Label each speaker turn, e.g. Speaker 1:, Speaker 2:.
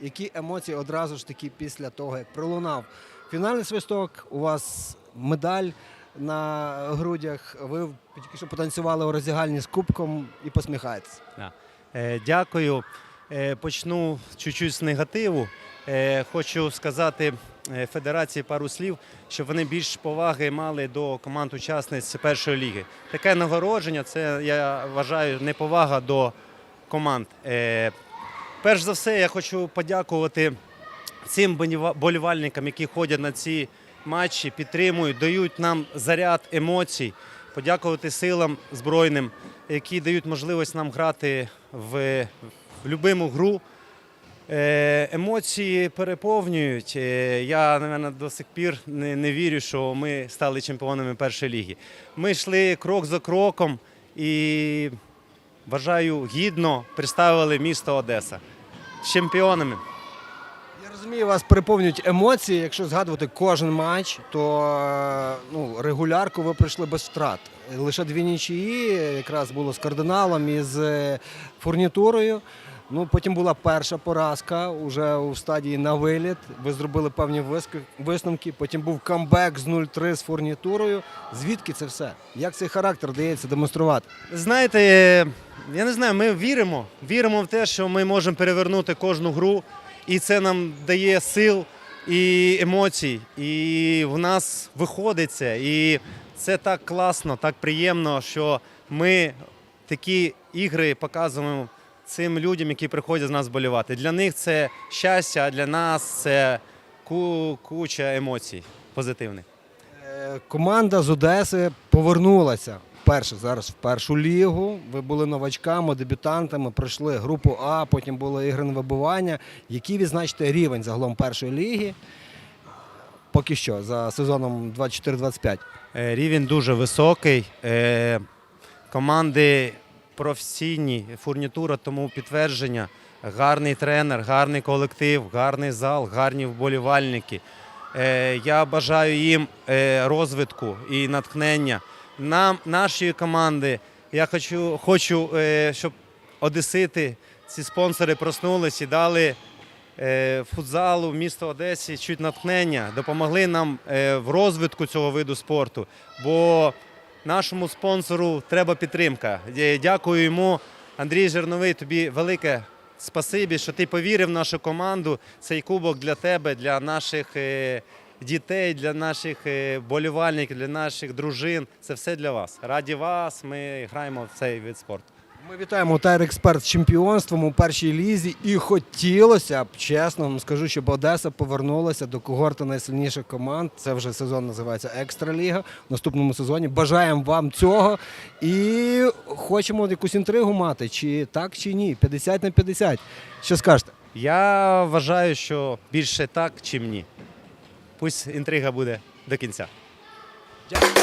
Speaker 1: Які емоції одразу ж таки після того, як пролунав фінальний свисток, у вас медаль на грудях, ви тільки що потанцювали у роздягальні з кубком і посміхаєтесь.
Speaker 2: Е, Дякую. Е, Почну чуть-чуть з негативу. Е, Хочу сказати е, федерації пару слів, щоб вони більш поваги мали до команд учасниць першої ліги. Таке нагородження це я вважаю неповага до команд. Е, Перш за все, я хочу подякувати цим болівальникам, які ходять на ці матчі, підтримують, дають нам заряд емоцій. Подякувати силам збройним, які дають можливість нам грати в, в любиму гру. Е, емоції переповнюють. Е, я, напевно, до сих пір не, не вірю, що ми стали чемпіонами першої ліги. Ми йшли крок за кроком і вважаю, гідно представили місто Одеса з чемпіонами.
Speaker 1: Я розумію, вас переповнюють емоції. Якщо згадувати кожен матч, то е, ну, регулярку ви пройшли без втрат. Лише дві нічиї, якраз було з кардиналом і з е, фурнітурою. Ну, потім була перша поразка уже у стадії на виліт. Ви зробили певні висновки. Потім був камбек з 0-3 з фурнітурою. Звідки це все? Як цей характер дається демонструвати?
Speaker 2: Знаєте, я не знаю, ми віримо. Віримо в те, що ми можемо перевернути кожну гру, і це нам дає сил і емоцій. І в нас виходить це. І це так класно, так приємно, що ми такі ігри показуємо цим людям, які приходять з нас болівати. Для них це щастя, а для нас це куча емоцій позитивних.
Speaker 1: Е, Команда з Одеси повернулася вперше зараз в першу лігу. Ви були новачками, дебютантами, пройшли групу А, потім були ігри на вибивання. Які відзначите рівень загалом першої ліги? Поки що за сезоном 24-25.
Speaker 2: Е, Рівень дуже високий. Е, Команди професійні, фурнітура тому підтвердження. Гарний тренер, гарний колектив, гарний зал, гарні вболівальники. Е, Я бажаю їм е, розвитку і натхнення. Нам, нашої команди, я хочу, хочу е, щоб одесити, ці спонсори проснулись і дали футзалу, місто Одесі чуть натхнення, допомогли нам в розвитку цього виду спорту. Бо нашому спонсору треба підтримка. Дя- Дякую йому, Андрій Жерновий, тобі велике спасибі, що ти повірив в нашу команду. Цей кубок для тебе, для наших е, дітей, для наших е, болівальників, для наших дружин. Це все для вас. Раді вас. Ми граємо в цей вид спорту.
Speaker 1: Ми вітаємо Тайр Експерт з чемпіонством у першій лізі. І хотілося б, чесно вам скажу, щоб Одеса повернулася до когорти найсильніших команд. Це вже сезон називається Екстраліга. В наступному сезоні бажаємо вам цього. І хочемо якусь інтригу мати, чи так, чи ні. 50 на 50. Що скажете?
Speaker 2: Я вважаю, що більше так, чим ні. Пусть інтрига буде до кінця.
Speaker 1: Дякую.